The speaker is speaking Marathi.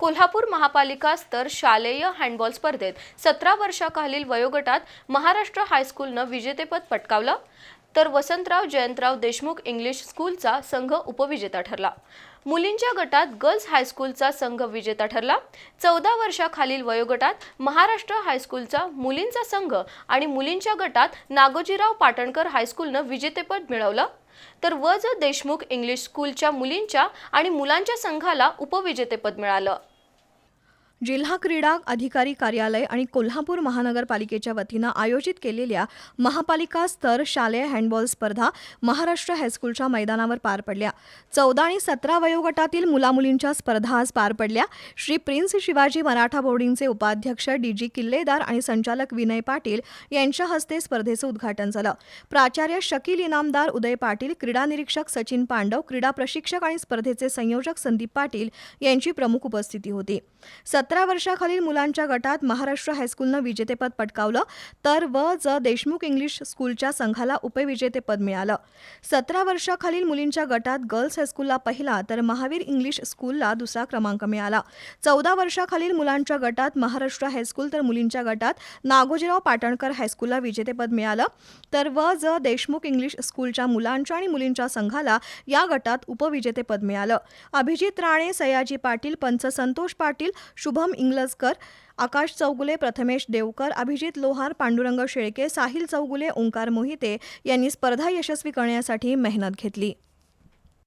कोल्हापूर महापालिका स्तर शालेय हँडबॉल स्पर्धेत सतरा वर्षाखालील वयोगटात महाराष्ट्र हायस्कूलनं विजेतेपद पटकावलं तर वसंतराव जयंतराव देशमुख इंग्लिश स्कूलचा संघ उपविजेता ठरला. मुलींच्या गटात गर्ल्स हायस्कूलचा संघ विजेता ठरला. चौदा वर्षाखालील वयोगटात महाराष्ट्र हायस्कूलचा मुलींचा संघ आणि मुलींच्या गटात नागोजीराव पाटणकर हायस्कूलनं विजेतेपद मिळवलं. तर व ज देशमुख इंग्लिश स्कूलच्या मुलींच्या आणि मुलांच्या संघाला उपविजेतेपद मिळालं. जिल्हा क्रीडा अधिकारी कार्यालय आणि कोल्हापूर महानगरपालिकेच्या वतीनं आयोजित केलेल्या महापालिका स्तर शालेय हँडबॉल स्पर्धा महाराष्ट्र हायस्कूलच्या मैदानावर पार पडल्या. चौदा आणि सतरा वयोगटातील मुलामुलींच्या स्पर्धा आज पार पडल्या. श्री प्रिन्स शिवाजी मराठा बोर्डिंगचे उपाध्यक्ष डी जी किल्लेदार आणि संचालक विनय पाटील यांच्या हस्ते स्पर्धेचं उद्घाटन झालं. प्राचार्य शकील इनामदार उदय पाटील क्रीडा निरीक्षक सचिन पांडव क्रीडा प्रशिक्षक आणि स्पर्धेचे संयोजक संदीप पाटील यांची प्रमुख उपस्थिती होती. सतरा वर्षाखालील मुलांच्या गटात महाराष्ट्र हायस्कूलनं विजेतेपद पटकावलं तर व ज देशमुख इंग्लिश स्कूलच्या संघाला उपविजेतेपद मिळालं. सतरा वर्षाखालील मुलींच्या गटात गर्ल्स हायस्कूलला पहिला तर महावीर इंग्लिश स्कूलला दुसरा क्रमांक मिळाला. चौदा वर्षाखालील मुलांच्या गटात महाराष्ट्र हायस्कूल तर मुलींच्या गटात नागोजीराव पाटणकर हायस्कूलला विजेतेपद मिळालं. तर व ज देशमुख इंग्लिश स्कूलच्या मुलांच्या आणि मुलींच्या संघाला या गटात उपविजेतेपद मिळालं. अभिजित राणे सयाजी पाटील पंच संतोष पाटील शुभम इंग्लजकर आकाश चौगुले प्रथमेश देवकर अभिजित लोहार पांडुरंग शेळके साहिल चौगुले ओंकार मोहिते यांनी स्पर्धा यशस्वी करण्यासाठी मेहनत घेतली.